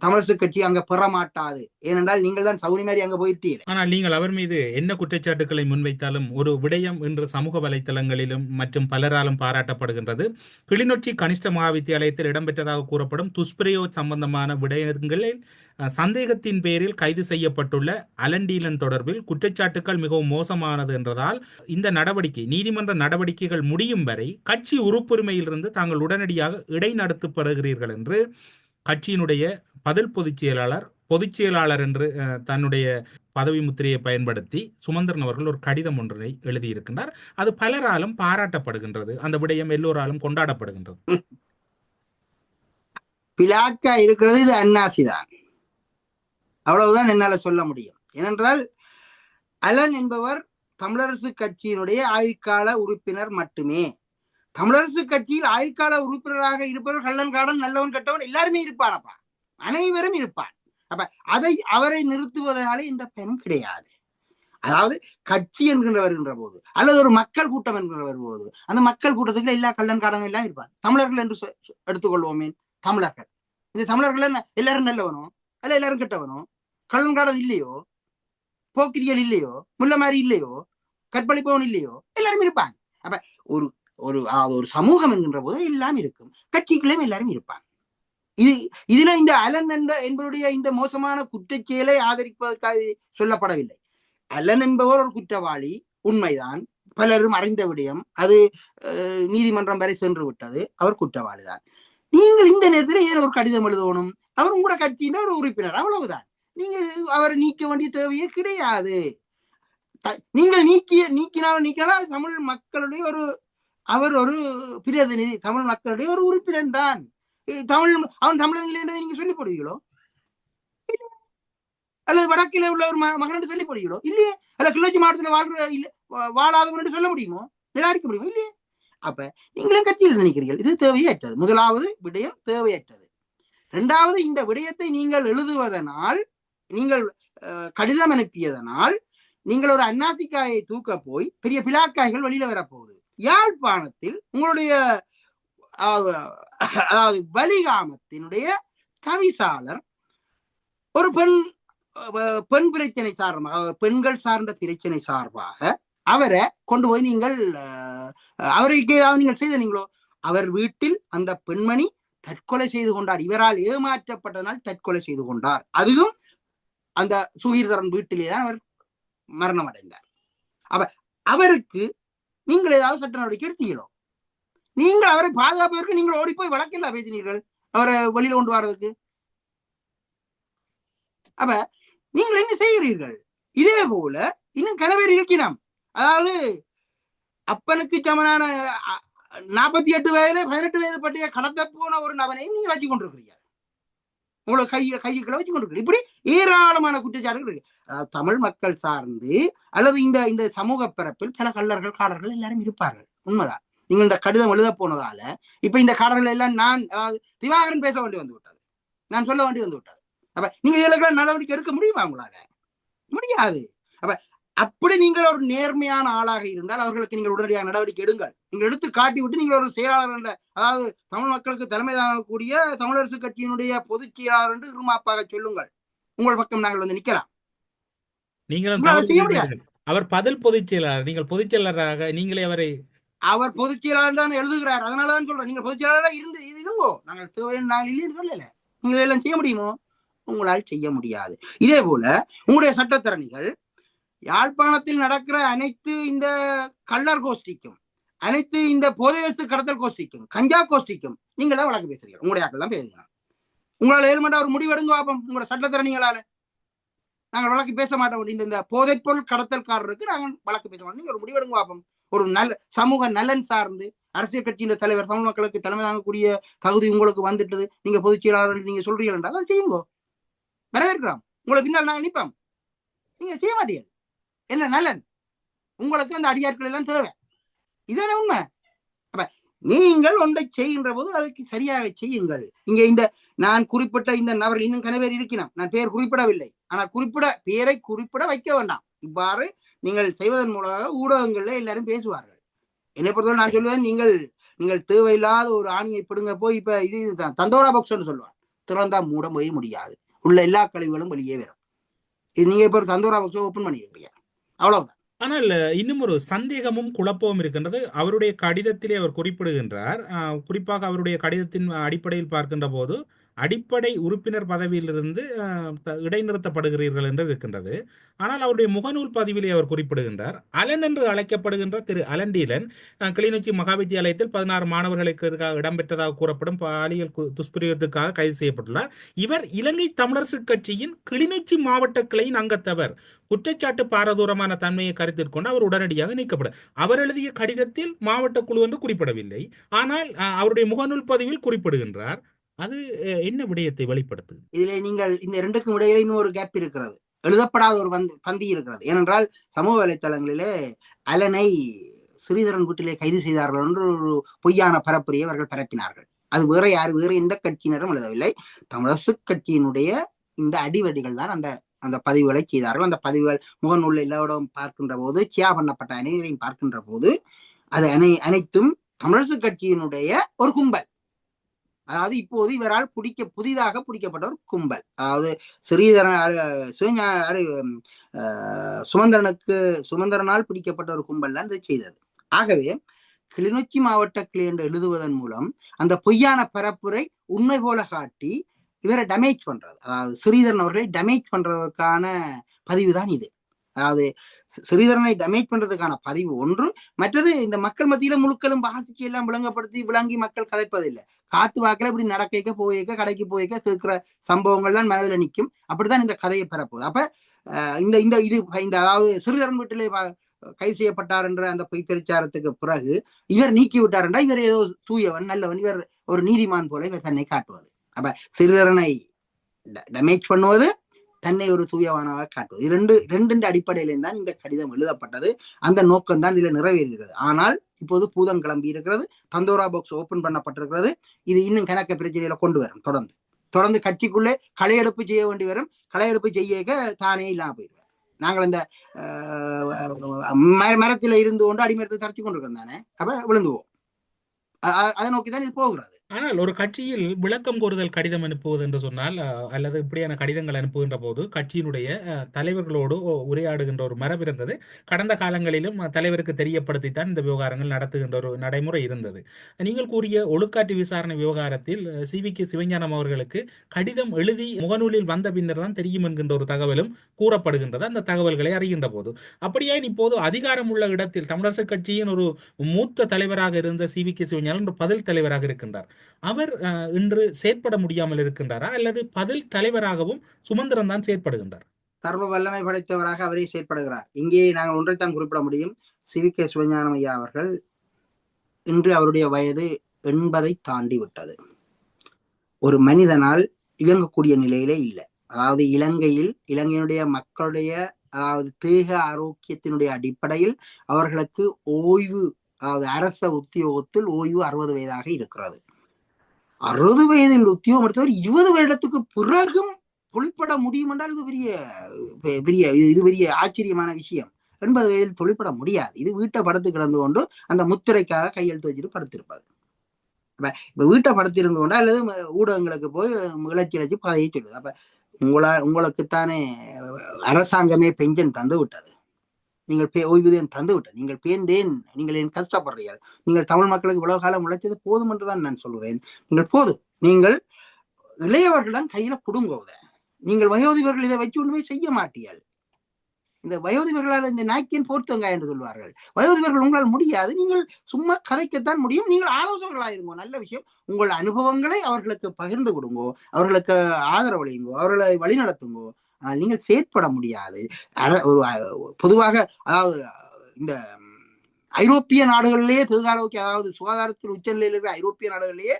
தமிழரசு கட்சி அங்க பெற மாட்டாது ஏனென்றால் நீங்கள் தான் சவுனி மாதிரி அங்க போயிட்டீர்கள் ஆனால் நீங்கள் அவர் மீது என்ன குற்றச்சாட்டுக்களை முன்வைத்தாலும் ஒரு விடயம் இன்று சமூக வலைத்தளங்களிலும் மற்றும் பலராலும் பாராட்டப்படுகின்றது. கிளிநொச்சி கனிஷ்ட மகாவித்தியாலயத்தில் இடம்பெற்றதாக கூறப்படும் துஷ்பிரயோ சம்பந்தமான விடயங்களில் சந்தேகத்தின் பேரில் கைது செய்யப்பட்டுள்ள அலண்டீலன் தொடர்பில் குற்றச்சாட்டுக்கள் மிகவும் மோசமானது என்றதால் இந்த நடவடிக்கை நீதிமன்ற நடவடிக்கைகள் முடியும் வரை கட்சி உறுப்புரிமையிலிருந்து தாங்கள் உடனடியாக இடைநடத்தப்படுகிறீர்கள் என்று கட்சியினுடைய பதில் பொதுச் செயலாளர் பொதுச் செயலாளர் என்று அஹ், தன்னுடைய பதவி முத்திரையை பயன்படுத்தி சுமந்திரன் அவர்கள் ஒரு கடிதம் ஒன்றை எழுதியிருக்கின்றார். அது பலராலும் பாராட்டப்படுகின்றது. அந்த விடயம் எல்லோராலும் கொண்டாடப்படுகின்றது. பிளாக்கா இருக்கிறது இது அன்னாசிதான் அவ்வளவுதான் என்னால சொல்ல முடியும். ஏனென்றால் அலன் என்பவர் தமிழரசு கட்சியினுடைய ஆயுட்கால உறுப்பினர் மட்டுமே. தமிழரசு கட்சியில் ஆயுட்கால உறுப்பினராக இருப்பவர் கள்ளன் காடன் நல்லவன் கெட்டவன் எல்லாருமே இருப்பானப்பா அனைவரும் இருப்பான் அப்ப அதை அவரை நிறுத்துவதனால இந்த பயனும் கிடையாது. அதாவது கட்சி என்கின்ற வருகின்ற போது அல்லது ஒரு மக்கள் கூட்டம் என்கின்ற வரும்போது அந்த மக்கள் கூட்டத்துக்கு எல்லா கள்ளன் காடன் எல்லாம் இருப்பான் தமிழர்கள் என்று சொ- எடுத்துக்கொள்வோமே தமிழர்கள். இந்த தமிழர்கள் என்ன எல்லாரும் நல்லவனோ அல்ல எல்லாரும் கெட்டவனும் கள்ளன் காடன் இல்லையோ? போக்கிரியல் இல்லையோ? முல்லை மாதிரி இல்லையோ? கற்பழிப்பவன் இல்லையோ? எல்லாரும் இருப்பாங்க. அப்ப ஒரு ஒரு ஒரு சமூகம் என்கின்ற போது எல்லாம் இருக்கும். கட்சிக்குள்ளேயும் எல்லாரும் இருப்பாங்க. இது இதுல இந்த அலன் என்ற என்பவருடைய இந்த மோசமான குற்றச்செயலை ஆதரிப்பதற்காக சொல்லப்படவில்லை. அலன் என்பவர் ஒரு குற்றவாளி உண்மைதான். பலரும் அறிந்த விடயம். அது அஹ், நீதிமன்றம் வரை சென்று விட்டது. அவர் குற்றவாளிதான். நீங்கள் இந்த நேரத்தில் ஏன் ஒரு கடிதம் எழுதணும்? அவர் உங்களோட கட்சியின் ஒரு உறுப்பினர். அவ்வளவுதான். நீங்க அவரை நீக்க வேண்டிய தேவையே கிடையாது. த- நீங்கள் நீக்கிய நீக்கினாலும் நீக்கினாலும் அது தமிழ் மக்களுடைய ஒரு அவர் ஒரு பிரதிநிதி தமிழ் மக்களுடைய ஒரு உறுப்பினர் தான். தமிழ் அவன் தமிழன் இல்லை என்று நீங்க சொல்லி போடுவீங்களோ அல்லது வடக்கில் உள்ள ஒரு மகன் என்று சொல்லி போடுவீங்களோ இல்லையே. அல்ல கிளர்ச்சி மாவட்டத்தில் வாழ்ற இல்ல வாழாதவன் என்று சொல்ல முடியுமோ? நிராகரிக்க முடியுமோ? இல்லையே. அப்ப நீங்களும் கட்சியில் நினைக்கிறீர்கள். இது தேவையற்றது. முதலாவது விடயம் தேவையற்றது. இரண்டாவது இந்த விடயத்தை நீங்கள் எழுதுவதனால் நீங்கள் அஹ், கடிதம் அனுப்பியதனால் நீங்கள் ஒரு அன்னாசிக்காயை தூக்க போய் பெரிய பிலாக்காய்கள் வெளியில வரப்போகுது யாழ்ப்பாணத்தில் உங்களுடைய அதாவது வலிகாமத்தினுடைய தவிசாளர் ஒரு பெண் பெண் பிரச்சனை சார்பாக பெண்கள் சார்ந்த பிரச்சனை சார்பாக அவரை கொண்டு போய் நீங்கள் அவருக்கு ஏதாவது நீங்கள் செய்தீங்களோ அவர் வீட்டில் அந்த பெண்மணி தற்கொலை செய்து கொண்டார். இவரால் ஏமாற்றப்பட்டதனால் தற்கொலை செய்து கொண்டார். அதுவும் அந்த சுகீர்தரன் வீட்டிலே தான் அவர் மரணம் அடைந்தார் அவ அவருக்கு நீங்கள் ஏதாவது சட்ட நடவடிக்கை எடுத்தீங்களோ? நீங்கள் அவரை பாதுகாப்பதற்கு நீங்கள் ஓடி போய் வழக்கில்லா பேசினீர்கள் அவரை வெளியில கொண்டு வர்றதுக்கு அப்ப நீங்கள் என்ன செய்கிறீர்கள்? இதே போல இன்னும் கணவர் இருக்கிறோம் அதாவது அப்பனுக்கு சமனான நாற்பத்தி எட்டு வயது பதினெட்டு வயது பற்றிய கடத்த போன ஒரு நபனையும் நீங்க வச்சு கொண்டிருக்கிறீர்கள். உங்களை கையை கையை வச்சு கொண்டு இப்படி ஏராளமான குற்றச்சாட்டுகள் இருக்கு. அதாவது தமிழ் மக்கள் சார்ந்து அல்லது இந்த இந்த சமூக பிறப்பில் பல கல்லர்கள் காடர்கள் எல்லாரும் இருப்பார்கள். உண்மைதான். நீங்கள் இந்த கடிதம் எழுத போனதால இப்ப இந்த காடர்கள் எல்லாம் நான் அதாவது திவாகரன் பேச வேண்டி வந்து விட்டது. நான் சொல்ல வேண்டி வந்து விட்டது. அப்ப நீங்க இதுல நடவடிக்கை எடுக்க முடியுமா உங்களால? முடியாது. அப்ப அப்படி நீங்கள் ஒரு நேர்மையான ஆளாக இருந்தால் அவர்களுக்கு நீங்கள் உடனடியாக நடவடிக்கை எடுங்கள். நீங்கள் எடுத்து காட்டி விட்டு நீங்கள் ஒரு செயலாளர் என்ற அதாவது தமிழ் மக்களுக்கு தலைமை தாங்கக்கூடிய தமிழரசு கட்சியினுடைய பொதுச் செயலாளர் என்று இருமாப்பாக சொல்லுங்கள். உங்கள் பக்கம் நாங்கள் வந்து நிக்கலாம் நீங்களும். அவர் பதில் பொதுச் செயலாளர். நீங்கள் பொதுச் செயலாளராக நீங்களே அவரை அவர் பொதுச் செயலாளர் தான் எழுதுகிறார். அதனாலதான் சொல்றேன். நீங்க பொதுச் செயலாளராக இருந்து இருங்கோ. நாங்கள் தேவை நாங்கள் இல்லைன்னு சொல்லல. நீங்கள் எல்லாம் செய்ய முடியுமோ? உங்களால் செய்ய முடியாது. இதே போல உங்களுடைய சட்டத்தரணிகள் யாழ்ப்பாணத்தில் நடக்கிற அனைத்து இந்த கள்ளர் கோஷ்டிக்கும் அனைத்து இந்த போதை கடத்தல் கோஷ்டிக்கும் கஞ்சா கோஷ்டிக்கும் நீங்கள் தான் வழக்கு பேசுறீங்க உங்களுடைய ஆட்கள் தான் பேசுகிறோம் உங்களால் ஏழுமண்டா ஒரு முடிவெடுங்க பார்ப்போம் உங்களோட சட்டத்திறனிகளால நாங்கள் வழக்கு பேச மாட்டோம். இந்த இந்த போதைப்பொருள் கடத்தல்காரருக்கு நாங்கள் வழக்கு பேச மாட்டோம். நீங்கள் ஒரு முடிவெடுங்க பார்ப்போம் ஒரு நல்ல சமூக நலன் சார்ந்து அரசியல் கட்சியின் தலைவர் தமிழ் மக்களுக்கு தலைமை தாங்கக்கூடிய தகுதி உங்களுக்கு வந்துட்டது. நீங்க பொதுச் செயலாளர் நீங்க சொல்றீங்க என்றால் அதை செய்யுங்க. வரவேற்கிறோம். உங்களை பின்னால் நாங்கள் நிற்போம். நீங்க செய்ய மாட்டீங்க என்ன நலன்? உங்களுக்கு அந்த அடியாட்கள் எல்லாம் தேவை. இதான உண்மை? அப்ப நீங்கள் ஒன்றை செய்கின்ற போது அதுக்கு சரியாக செய்யுங்கள். இங்க இந்த நான் குறிப்பிட்ட இந்த நபர் இன்னும் கனவேர் இருக்கிறோம் நான் பெயர் குறிப்பிடவில்லை. ஆனால் குறிப்பிட பெயரை குறிப்பிட வைக்க வேண்டாம். இவ்வாறு நீங்கள் செய்வதன் மூலமாக ஊடகங்கள்ல எல்லாரும் பேசுவார்கள். என்னை பொறுத்தவரை நான் சொல்லுவேன் நீங்கள் நீங்கள் தேவையில்லாத ஒரு ஆணியை பிடுங்க போய் இப்ப இது இதுதான் தந்தோரா பாக்ஸ்னு சொல்லுவான் திறந்தா மூட போய் முடியாது. உள்ள எல்லா கழிவுகளும் வெளியே வரும். இது நீங்க இப்ப தந்தோரா பாக்ஸ் ஓப்பன் பண்ணியிருக்கிறீங்க. அவ்வளவுதான். ஆனால் இன்னும் ஒரு சந்தேகமும் குழப்பமும் இருக்கின்றது. அவருடைய கடிதத்திலே அவர் குறிப்பிடுகின்றார். குறிப்பாக அவருடைய கடிதத்தின் அடிப்படையில் பார்க்கின்ற போது அடிப்படை உறுப்பினர் பதவியிலிருந்து த- இடைநிறுத்தப்படுகிறீர்கள் என்று இருக்கின்றது. ஆனால் அவருடைய முகநூல் பதிவிலே அவர் குறிப்பிடுகின்றார். அலன் என்று அழைக்கப்படுகின்ற திரு அலண்டீலன் கிளிநொச்சி மகாவித்தியாலயத்தில் பதினாறு மாணவர்களுக்கு இடம்பெற்றதாக கூறப்படும் பாலியல் கு- துஷ்பிரயோகத்துக்காக கைது செய்யப்பட்டுள்ளார். இவர் இலங்கை தமிழரசு கட்சியின் கிளிநொச்சி மாவட்ட கிளையின் அங்கத்தவர். குற்றச்சாட்டு பாரதூரமான தன்மையை கருத்தில் கொண்டு அவர் உடனடியாக நீக்கப்படும் அவர் எழுதிய கடிதத்தில் மாவட்ட குழு என்று குறிப்பிடவில்லை. ஆனால் அவருடைய முகநூல் பதிவில் குறிப்பிடுகின்றார். அது என்ன விடயத்தை வெளிப்படுத்து இதுல நீங்கள் இந்த இரண்டுக்கும் இடையில இன்னொரு கேப் இருக்கிறது. எழுதப்படாத ஒரு பந்தி பந்தி இருக்கிறது. ஏனென்றால் சமூக வலைத்தளங்களிலே அலனை ஸ்ரீதரன் வீட்டிலே கைது செய்தார்கள் என்று ஒரு பொய்யான பரப்புரையை அவர்கள் பரப்பினார்கள். அது வேற யார் வேறு எந்த கட்சியினரும் எழுதவில்லை. தமிழரசு கட்சியினுடைய இந்த அடிவடிகள் தான் அந்த அந்த பதிவுகளை செய்தார்கள். அந்த பதிவுகள் முகநூல் எல்லாரோடும் பார்க்கின்ற போது கியா பண்ணப்பட்ட அனைவரையும் பார்க்கின்ற போது அது அனை அனைத்தும் தமிழரசு கட்சியினுடைய ஒரு கும்பல். அதாவது இப்போது இவரால் பிடிக்க புதிதாக பிடிக்கப்பட்ட ஒரு கும்பல். அதாவது ஸ்ரீதரன் அஹ், சுமந்திரனுக்கு சுமந்திரனால் பிடிக்கப்பட்ட ஒரு கும்பல் தான் இதை செய்தது. ஆகவே கிளிநொச்சி மாவட்ட கிளி என்று எழுதுவதன் மூலம் அந்த பொய்யான பரப்புரை உண்மை போல காட்டி இவரை டேமேஜ் பண்றது. அதாவது ஸ்ரீதரன் அவர்களை டேமேஜ் பண்றதுக்கான பதிவு தான் இது. அதாவது சிறிதரனை டேமேஜ் பண்றதுக்கான பதிவு ஒன்று. மற்றது இந்த மக்கள் மத்தியில முழுக்களும் பாசிக்கு எல்லாம் விளங்கப்படுத்தி விளங்கி மக்கள் கதைப்பதில்லை. காத்து வாக்கில இப்படி நடக்க போயிக்க கடைக்கு போய்க்க கேட்கிற சம்பவங்கள்லாம் மனதில் நிற்கும் அப்படித்தான் இந்த கதையை பெறப்போகுது அப்ப இந்த இந்த இது இந்த அதாவது சிறிதரன் வீட்டிலே கைது செய்யப்பட்டார் என்ற அந்த பொய் பிரச்சாரத்துக்கு பிறகு இவர் நீக்கி விட்டார் என்றால் இவர் ஏதோ தூயவன் நல்லவன் இவர் ஒரு நீதிமான் போல இவர் தன்னை காட்டுவது. அப்ப சிறிதரனை டேமேஜ் பண்ணுவது தன்னை ஒரு தூயவானாக காட்டுவது. இரண்டு ரெண்டு அடிப்படையிலே தான் இந்த கடிதம் எழுதப்பட்டது. அந்த நோக்கம் தான் இதில் நிறைவேறுகிறது ஆனால் இப்போது பூதம் கிளம்பி இருக்கிறது பந்தோரா பாக்ஸ் ஓபன் பண்ணப்பட்டிருக்கிறது. இது இன்னும் கணக்க பிரச்சனையில கொண்டு வரும் தொடர்ந்து. தொடர்ந்து கட்சிக்குள்ளே களையெடுப்பு செய்ய வேண்டி வரும். களையெடுப்பு செய்ய தானே இல்லாமல் போயிடுவார். நாங்கள் இந்த மரத்தில் ம- இருந்து கொண்டு அடிமரத்தை தரைச்சு கொண்டிருக்கோம் தானே? அப்ப விழுந்துவோம். அதை நோக்கி தான் இது போகிறது. ஆனால் ஒரு கட்சியில் விளக்கம் கோருதல் கடிதம் அனுப்புவது என்று சொன்னால் அல்லது இப்படியான கடிதங்கள் அனுப்புகின்ற போது கட்சியினுடைய தலைவர்களோடு உரையாடுகின்ற ஒரு மரபு இருந்தது. கடந்த காலங்களிலும் தலைவருக்கு தெரியப்படுத்தித்தான் இந்த விவகாரங்கள் நடத்துகின்ற ஒரு நடைமுறை இருந்தது. நீங்கள் கூறிய ஒழுக்காற்று விசாரணை விவகாரத்தில் சி. வி. கே. சிவஞானம் அவர்களுக்கு கடிதம் எழுதி முகநூலில் வந்த பின்னர் தான் தெரியும் என்கின்ற ஒரு தகவலும் கூறப்படுகின்றது. அந்த தகவல்களை அறிகின்ற போது. அப்படியே இப்போது அதிகாரம் உள்ள இடத்தில் தமிழரசு கட்சியின் ஒரு மூத்த தலைவராக இருந்த சி. வி. கே. சிவஞானம் ஒரு பதில் தலைவராக இருக்கின்றார். அவர் அஹ், இன்று செயற்பட முடியாமல் இருக்கின்றாரா? அல்லது பதில் தலைவராகவும் சுமந்திரன் தான் செயற்படுகின்றார்? சர்வ வல்லமை படைத்தவராக அவரே செயற்படுகிறார். இங்கே நாங்கள் ஒன்றைத்தான் குறிப்பிட முடியும். CV K. சிவஞானம் ஐயா அவர்கள் இன்று அவருடைய வயது எண்பதை தாண்டி விட்டது. ஒரு மனிதனால் இயங்கக்கூடிய நிலையிலே இல்லை. அதாவது இலங்கையில் இலங்கையினுடைய மக்களுடைய அதாவது தேக ஆரோக்கியத்தினுடைய அடிப்படையில் அவர்களுக்கு ஓய்வு அதாவது அரச உத்தியோகத்தில் ஓய்வு அறுபது வயதாக இருக்கிறது. அறுபது வயதில் உத்தியோகம் எடுத்தவர் இருபது வருடத்துக்கு பிறகும் தொழிற்பட முடியும் என்றால் இது பெரிய பெ- பெரிய இது பெரிய ஆச்சரியமான விஷயம். எண்பது வயதில் தொழிற்பட முடியாது. இது வீட்டை படுத்து கிடந்து கொண்டு அந்த முத்திரைக்காக கையெழுத்து வச்சுட்டு படுத்திருப்பாரு இப்ப வீட்டை படுத்திருந்து கொண்டா அல்லது ஊடகங்களுக்கு போய் இழைச்சி இலச்சி பதையை சொல்லுது. அப்ப உங்களா உங்களுக்குத்தானே அரசாங்கமே பென்ஷன் தந்து விட்டது. நீங்கள் பே ஓய்வூதியம் தந்து நீங்கள் பேந்தேன் நீங்கள் ஏன் கஷ்டப்படுறீர்கள்? நீங்கள் தமிழ் மக்களுக்கு இவ்வளவு காலம் உழைச்சது போதும் என்றுதான் நான் சொல்கிறேன் நீங்கள் போதும் நீங்கள் இளையவர்களிடம் கையில கொடுங்கோத நீங்கள் வயோதிபர்கள் இதை வச்சு ஒன்றுமே செய்ய மாட்டீர்கள். இந்த வயோதிபர்களால் இந்த நாக்கியன் போர்த்தங்கா என்று சொல்வார்கள். வயோதிபர்கள் உங்களால் முடியாது. நீங்கள் சும்மா கதைக்கத்தான் முடியும். நீங்கள் ஆலோசகர்களாயிருங்கோ. நல்ல விஷயம். உங்கள் அனுபவங்களை அவர்களுக்கு பகிர்ந்து கொடுங்கோ. அவர்களுக்கு ஆதரவளியுங்கோ. அவர்களை வழிநடத்துங்கோ. ஆனால் நீங்கள் செயற்பட முடியாது. ஒரு பொதுவாக அதாவது இந்த ஐரோப்பிய நாடுகளிலேயே தேகாரோக்கிய அதாவது சுகாதாரத்தில் உச்சநிலையில் இருக்கிற ஐரோப்பிய நாடுகளிலேயே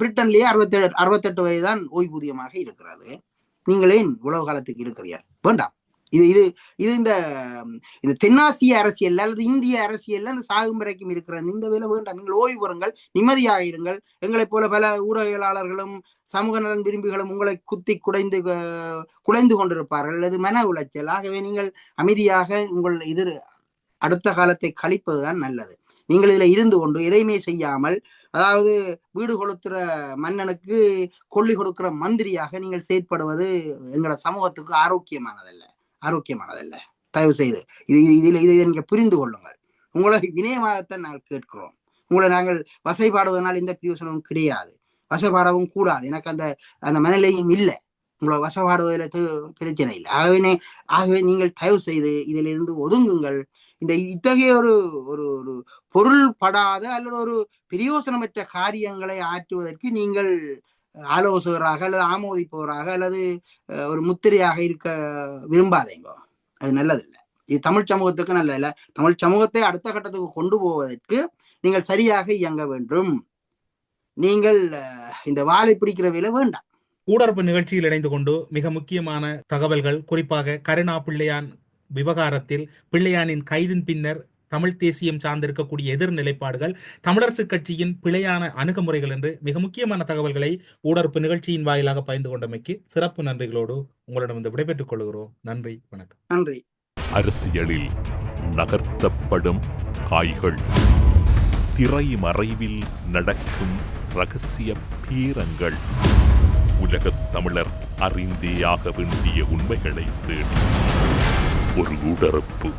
பிரிட்டன்லேயே அறுபத்தேழு அறுபத்தெட்டு வயதுதான் ஓய்வூதியமாக இருக்கிறது. நீங்கள் உலக காலத்துக்கு இருக்கிறீர்கள். வேண்டாம். இது இது இது இந்த இந்த தென்னாசிய அரசியல் அல்லது இந்திய அரசியல் அந்த சாகும் வரைக்கும் இருக்கிற இந்த வேலை வேண்டாம். நீங்கள் ஓய்வு பெறுங்கள். நிம்மதியாக இருங்கள். எங்களைப் போல பல ஊடகவியலாளர்களும் சமூக நலன் விரும்பிகளும் உங்களை குத்தி குடைந்து குடைந்து கொண்டிருப்பார்கள். அல்லது மன உளைச்சல். ஆகவே நீங்கள் அமைதியாக உங்கள் எதிர் அடுத்த காலத்தை கழிப்பதுதான் நல்லது. நீங்கள் இதுல இருந்து கொண்டு எதையுமே செய்யாமல் அதாவது வீடு கொளுத்துற மன்னனுக்கு கொள்ளி கொடுக்கிற மந்திரியாக நீங்கள் செயற்படுவது எங்களோட சமூகத்துக்கு ஆரோக்கியமானதல்ல. ஆரோக்கியமானதல்ல. தயவு செய்து இது இதில் இதை நீங்கள் புரிந்து கொள்ளுங்கள். உங்களை வினயமாகத்தான் நாங்கள் கேட்கிறோம். உங்களை நாங்கள் வசைபாடுவதனால் எந்த பிரியோசனமும் கிடையாது. வசைபாடவும் கூடாது. எனக்கு அந்த அந்த மனநிலையும் இல்லை. உங்களை வசப்பாடுவதில் பிரச்சனை இல்லை. ஆகவே ஆகவே நீங்கள் தயவு செய்து இதிலிருந்து ஒதுங்குங்கள். இந்த இத்தகைய ஒரு ஒரு ஒரு பொருள் படாத அல்லது ஒரு பிரயோசனமற்ற காரியங்களை ஆற்றுவதற்கு நீங்கள் ஆலோசகராக அல்லது ஆமோதிப்பவராக அல்லது அஹ், ஒரு முத்திரையாக இருக்க விரும்பாதேங்க அது நல்லதில்லை. இது தமிழ் சமூகத்துக்கு நல்லதில்லை. தமிழ் சமூகத்தை அடுத்த கட்டத்துக்கு கொண்டு போவதற்கு நீங்கள் சரியாக இயங்க வேண்டும். நீங்கள் இந்த வாளை பிடிக்கிற வேலை வேண்டாம். ஊடரப்பு நிகழ்ச்சியில் இணைந்து கொண்டு மிக முக்கியமான தகவல்கள் குறிப்பாக கருணா பிள்ளையான் விவகாரத்தில் பிள்ளையானின் கைதின் பின்னர் தமிழ் தேசியம் சார்ந்திருக்கக்கூடிய எதிர் நிலைப்பாடுகள் தமிழரசு கட்சியின் பிழையான அணுகுமுறைகள் என்று மிக முக்கியமான தகவல்களை ஊடரப்பு நிகழ்ச்சியின் வாயிலாக பகிர்ந்து கொண்டமைக்கு சிறப்பு நன்றிகளோடு உங்களிடம் வந்து விடைபெற்றுக் கொள்கிறோம். நன்றி வணக்கம். நன்றி. அரசியலில் நகர்த்தப்படும் காய்கள். திரைமறைவில் நடக்கும் ரகசிய பீரங்கள். உலகத் தமிழர் அறிந்தேயாக வேண்டிய உண்மைகளை தேடி. ஒரு உடறுப்பு